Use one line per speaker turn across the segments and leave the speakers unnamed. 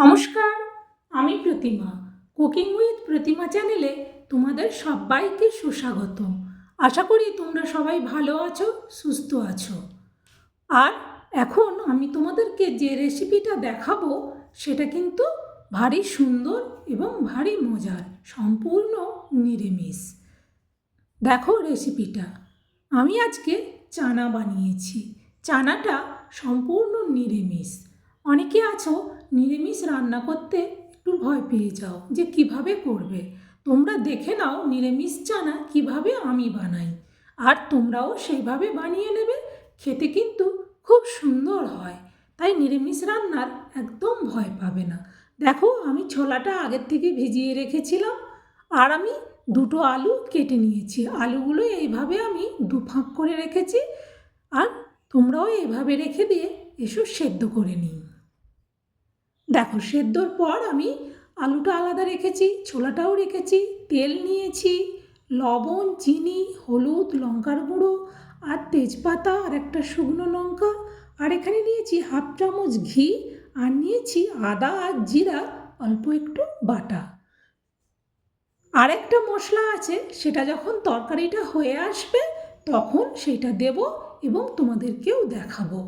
নমস্কার, আমি প্রতিমা। Cooking with প্রতিমা চ্যানেলে তোমাদের সবাইকে সুস্বাগত আশা করি তোমরা সবাই ভালো আছো, সুস্থ আছো। আর এখন আমি তোমাদেরকে যে রেসিপিটা দেখাবো, সেটা কিন্তু ভারী সুন্দর এবং ভারী মজার, সম্পূর্ণ নিরামিষ। দেখো রেসিপিটা আমি আজকে চানা বানিয়েছি। চানাটা সম্পূর্ণ নিরামিষ। অনেকে আছো নিরামিষ রান্না করতে একটু ভয় পেয়ে যাও যে কীভাবে করবে। তোমরা দেখে নাও নিরামিষ চানা কীভাবে আমি বানাই। আর তোমরাও সেইভাবে বানিয়ে নেবে, খেতে কিন্তু খুব সুন্দর হয়। তাই নিরামিষ রান্নার একদম ভয় পাবে না। দেখো আমি ছোলাটা আগের থেকে ভিজিয়ে রেখেছিলাম, আর আমি দুটো আলু কেটে নিয়েছি। আলুগুলো এইভাবে আমি দু ফাঁক করে রেখেছি, আর তোমরাও এইভাবে রেখে দিয়ে এসো সেদ্ধ করে নিই। দেখো, সেদ্ধর পর আমি আলুটা আলাদা রেখেছি, ছোলাটাও রেখেছি, তেল নিয়েছি, লবণ, চিনি, হলুদ, লঙ্কার গুঁড়ো আর তেজপাতা আর একটা শুকনো লঙ্কা আর এখানে নিয়েছি হাফ চামচ ঘি আর নিয়েছি আদা আর জিরা, অল্প একটু বাটা। আর একটা মশলা আছে, সেটা যখন তরকারিটা হয়ে আসবে তখন সেটা দেব এবং তোমাদেরকেও দেখাবো।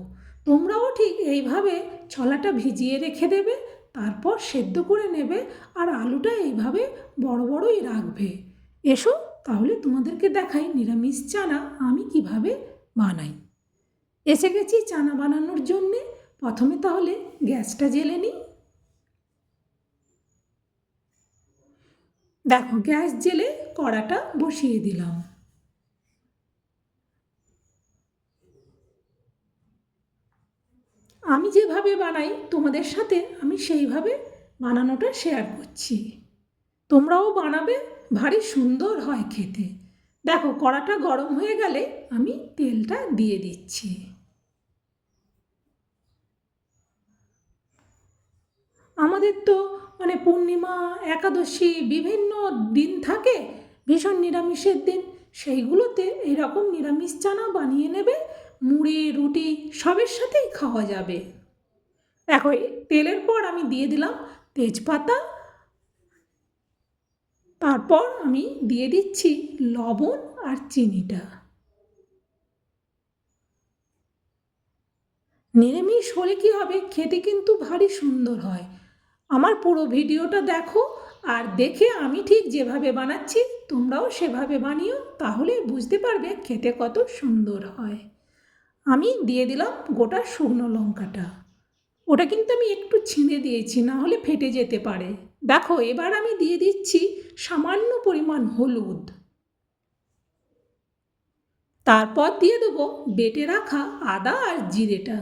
তোমরাও ঠিক এইভাবে ছলাটা ভিজিয়ে রেখে দেবে, তারপর সেদ্ধ করে নেবে আর আলুটা এইভাবে বড় বড়ই রাখবে। এসো তাহলে তোমাদেরকে দেখাই নিরামিষ চানা আমি কীভাবে বানাই। এসে গেছি চানা বানানোর জন্যে। প্রথমে তাহলে গ্যাসটা জেলে নিই। দেখো গ্যাস জেলে কড়াটা বসিয়ে দিলাম। আমি যেভাবে বানাই, তোমাদের সাথে আমি সেইভাবে বানানোটা শেয়ার করছি। তোমরাও বানাবে, ভারী সুন্দর হয় খেতে। দেখো, কড়াটা গরম হয়ে গেলে আমি তেলটা দিয়ে দিচ্ছি। আমাদের তো মানে পূর্ণিমা, একাদশী বিভিন্ন দিন থাকে, ভীষণ নিরামিষের দিন। সেইগুলোতে এরকম নিরামিষ চানা বানিয়ে নেবে, মুড়ি, রুটি, সবের সাথেই খাওয়া যাবে। দেখো তেলের পর আমি দিয়ে দিলাম তেজপাতা। তারপর আমি দিয়ে দিচ্ছি লবণ আর চিনিটা। নিরামিষ হলে কি হবে? খেতে কিন্তু ভারী সুন্দর হয়। আমার পুরো ভিডিওটা দেখো আর দেখে আমি ঠিক যেভাবে বানাচ্ছি, তোমরাও সেভাবে বানিও, তাহলে বুঝতে পারবে খেতে কত সুন্দর হয়। আমি দিয়ে দিলাম গোটা শুকনো লঙ্কাটা। ওটা কিন্তু আমি একটু ছিঁড়ে দিয়েছি, না হলে ফেটে যেতে পারে। দেখো, এবার আমি দিয়ে দিচ্ছি সামান্য পরিমাণ হলুদ। তারপর দিয়ে দেবো বেটে রাখা আদা আর জিরেটা।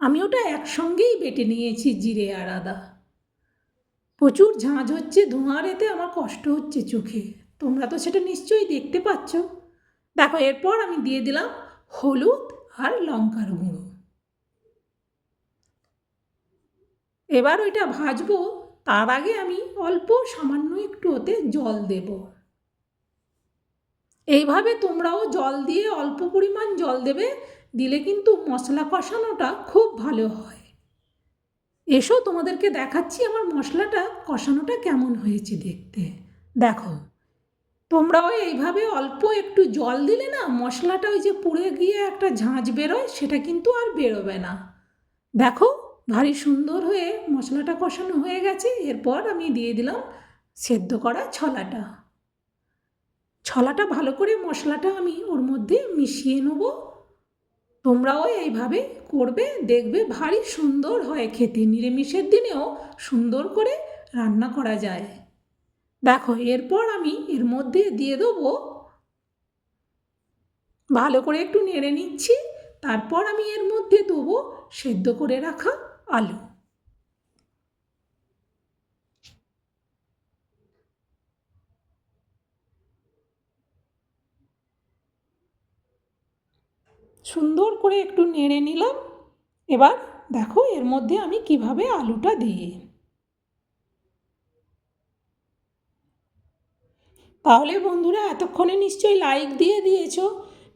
আমি ওটা একসঙ্গেই বেটে নিয়েছি, জিরে আর আদা। প্রচুর ঝাঁঝ হচ্ছে ধোঁয়ার এতে আমার কষ্ট হচ্ছে চোখে। তোমরা তো সেটা নিশ্চয়ই দেখতে পাচ্ছ। দেখো, এরপর আমি দিয়ে দিলাম হলুদ আর লঙ্কার গুঁড়ো। এবার ওইটা ভাজবো, তার আগে আমি অল্প সামান্য একটু ওতে জল দেব। এইভাবে তোমরাও জল দিয়ে অল্প পরিমাণ জল দেবে, দিলে কিন্তু মশলা কষানোটা খুব ভালো হয়। এসো তোমাদেরকে দেখাচ্ছি আমার মশলাটা কষানোটা কেমন হয়েছে দেখতে। দেখো, তোমরাও এইভাবে অল্প একটু জল দিলে না, মশলাটা ওই যে পুড়ে গিয়ে একটা ঝাঁঝ বেরোয়, সেটা কিন্তু আর বেরোবে না। দেখো ভারী সুন্দর হয়ে মশলাটা কষানো হয়ে গেছে। এরপর আমি দিয়ে দিলাম সেদ্ধ করা ছলাটা। ছলাটা ভালো করে মশলাটা আমি ওর মধ্যে মিশিয়ে নেব। তোমরাও এইভাবে করবে, দেখবে ভারী সুন্দর হয় খেতে। নিরামিষের দিনেও সুন্দর করে রান্না করা যায়। দেখো, এরপর আমি এর মধ্যে দিয়ে দেবো। ভালো করে একটু নেড়ে নিচ্ছি। তারপর আমি এর মধ্যে দেবো সেদ্ধ করে রাখা আলু। সুন্দর করে একটু নেড়ে নিলাম। এবার দেখো এর মধ্যে আমি কীভাবে আলুটা দিই তাহলে বন্ধুরা, এতক্ষণে নিশ্চয়ই লাইক দিয়ে দিয়েছ।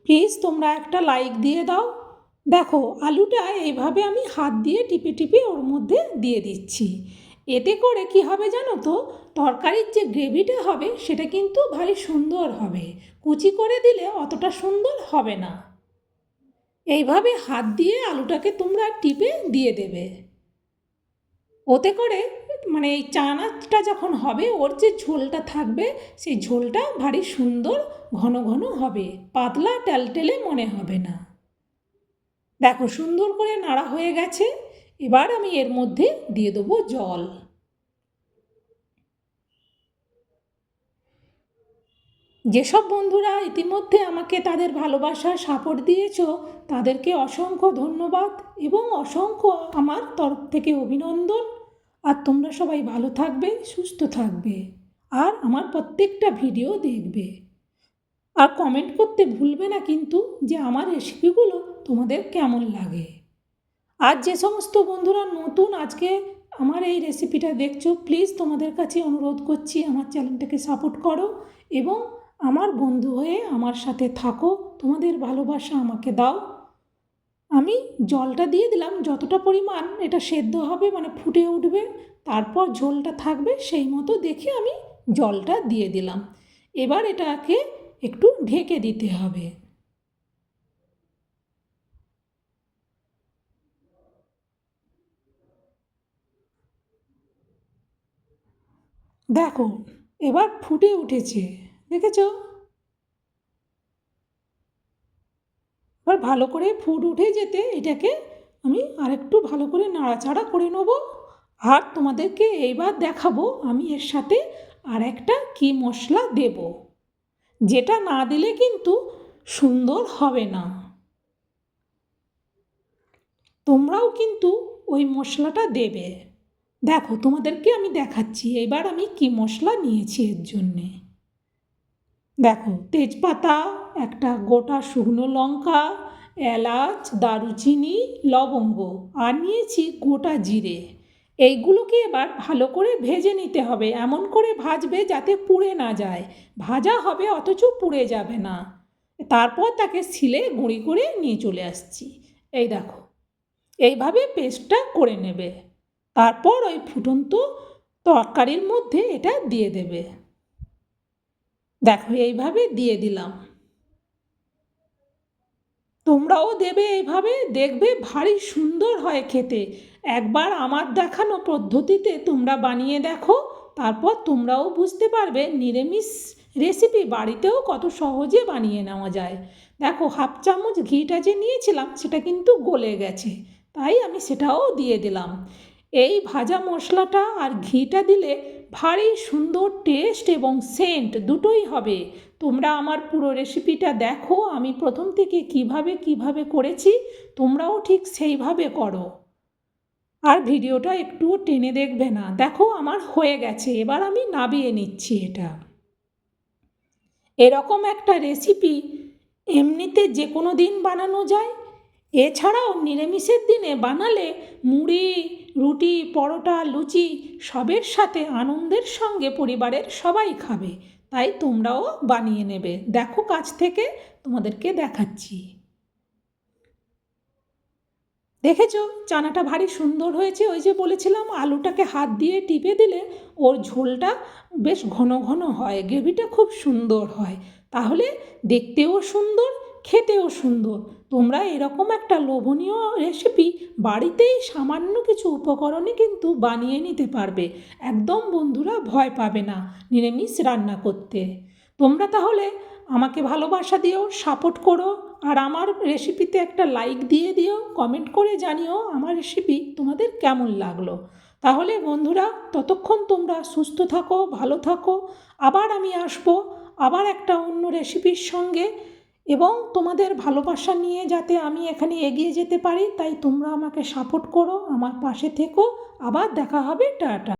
প্লিজ তোমরা একটা লাইক দিয়ে দাও। দেখো, আলুটা এইভাবে আমি হাত দিয়ে টিপে টিপে ওর মধ্যে দিয়ে দিচ্ছি। এতে করে কি হবে জানো তো? তরকারির যে গ্রেভিটা হবে, সেটা কিন্তু ভারী সুন্দর হবে। কুচি করে দিলে অতটা সুন্দর হবে না। এইভাবে হাত দিয়ে আলুটাকে তোমরা টিপে দিয়ে দেবে। ওতে করে মানে এই চানাটা যখন হবে, ওর যে ঝোলটা থাকবে, সেই ঝোলটা ভারী সুন্দর ঘন ঘন হবে। পাতলা টেলটেলে মনে হবে না। দেখো, সুন্দর করে নাড়া হয়ে গেছে। এবার আমি এর মধ্যে দিয়ে দেবো জল। যেসব বন্ধুরা ইতিমধ্যে আমাকে তাদের ভালোবাসার সাপোর্ট দিয়েছ, তাদেরকে অসংখ্য ধন্যবাদ এবং অসংখ্য আমার তরফ থেকে অভিনন্দন। আর তোমরা সবাই ভালো থাকবে, সুস্থ থাকবে, আর আমার প্রত্যেকটা ভিডিও দেখবে। আর কমেন্ট করতে ভুলবে না কিন্তু যে আমার রেসিপিগুলো তোমাদের কেমন লাগে? আর যে সমস্ত বন্ধুরা নতুন আজকে আমার এই রেসিপিটা দেখছ প্লিজ তোমাদের কাছে অনুরোধ করছি আমার চ্যানেলটাকে সাপোর্ট করো এবং আমার বন্ধু হয়ে আমার সাথে থাকো। তোমাদের ভালোবাসা আমাকে দাও। আমি জলটা দিয়ে দিলাম, যতটা পরিমাণ এটা সেদ্ধ হবে মানে ফুটে উঠবে, তারপর ঝোলটা থাকবে, সেই মতো দেখে আমি জলটা দিয়ে দিলাম। এবার এটাকে একটু ঢেকে দিতে হবে। দেখো, এবার ফুটে উঠেছে, দেখেছ? এবার ভালো করে ফুট উঠে যেতে এটাকে আমি আরেকটু ভালো করে নাড়াচাড়া করে নেব। আর তোমাদেরকে এইবার দেখাবো, আমি এর সাথে আর একটা কী মশলা দেব। যেটা না দিলে কিন্তু সুন্দর হবে না। তোমরাও কিন্তু ওই মশলাটা দেবে। দেখো, তোমাদেরকে আমি দেখাচ্ছি, এবার আমি কি মশলা নিয়েছি এর জন্যে। দেখো, তেজপাতা, একটা গোটা শুকনো লঙ্কা, এলাচ, দারুচিনি, লবঙ্গ, আর নিয়েছি গোটা জিরে। এইগুলোকে এবার ভালো করে ভেজে নিতে হবে, এমন করে ভাজবে যাতে পুড়ে না যায়। ভাজা হবে, অথচ পুড়ে যাবে না। তারপর তাকে ছিলে গুঁড়ি করে নিয়ে চলে আসছি। এই দেখো, এইভাবে পেস্টটা করে নেবে। তারপর ওই ফুটন্ত তরকারির মধ্যে এটা দিয়ে দেবে। দেখো, এইভাবে দিয়ে দিলাম। তোমরাও দেবে এইভাবে, দেখবে ভারী সুন্দর হয় খেতে। একবার আমার দেখানো পদ্ধতিতে তোমরা বানিয়ে দেখো, তারপর তোমরাও বুঝতে পারবে নিরামিষ রেসিপি বাড়িতেও কত সহজে বানিয়ে নেওয়া যায়। দেখো, হাফ চামচ ঘিটা যে নিয়েছিলাম, সেটা কিন্তু গলে গেছে, তাই আমি সেটাও দিয়ে দিলাম। এই ভাজা মশলাটা আর ঘিটা দিলে ভারী সুন্দর টেস্ট এবং সেন্ট দুটোই হবে। তোমরা আমার পুরো রেসিপিটা দেখো, আমি প্রথম থেকে কীভাবে কীভাবে করেছি, তোমরাও ঠিক সেইভাবে করো। আর ভিডিওটা একটুও টেনে দেখবে না। দেখো, আমার হয়ে গেছে। এবার আমি নাবিয়ে নিচ্ছি এটা। এরকম একটা রেসিপি এমনিতে যে কোনো দিন বানানো যায়। এছাড়াও নিরামিষের দিনে বানালে মুড়ি, রুটি, পরোটা, লুচি সবের সাথে আনন্দের সঙ্গে পরিবারের সবাই খাবে। তাই তোমরাও বানিয়ে নেবে। দেখো কাছ থেকে তোমাদেরকে দেখাচ্ছি। দেখেছ? চানাটা ভারী সুন্দর হয়েছে। ওই যে বলেছিলাম, আলুটাকে হাত দিয়ে টিপে দিলে ওর ঝোলটা বেশ ঘন ঘন হয়। গ্রেভিটা খুব সুন্দর হয়। তাহলে দেখতেও সুন্দর খেতেও সুন্দর। তোমরা এরকম একটা লোভনীয় রেসিপি বাড়িতেই সামান্য কিছু উপকরণে কিন্তু বানিয়ে নিতে পারবে। একদম বন্ধুরা ভয় পাবে না, নিরামিষ রান্না করতে। তোমরা তাহলে আমাকে ভালোবাসা দিও সাপোর্ট করো, আর আমার রেসিপিতে একটা লাইক দিয়ে দিও কমেন্ট করে জানিও আমার রেসিপি তোমাদের কেমন লাগল। তাহলে বন্ধুরা, ততক্ষণ তোমরা সুস্থ থাকো, ভালো থাকো। আবার আমি আসব, আবার একটা অন্য রেসিপির সঙ্গে। এবং তোমাদের ভালোবাসা নিয়ে যাতে আমি এখানে এগিয়ে যেতে পারি, তাই তোমরা আমাকে সাপোর্ট করো, আমার পাশে থেকো। আবার দেখা হবে, টাটা।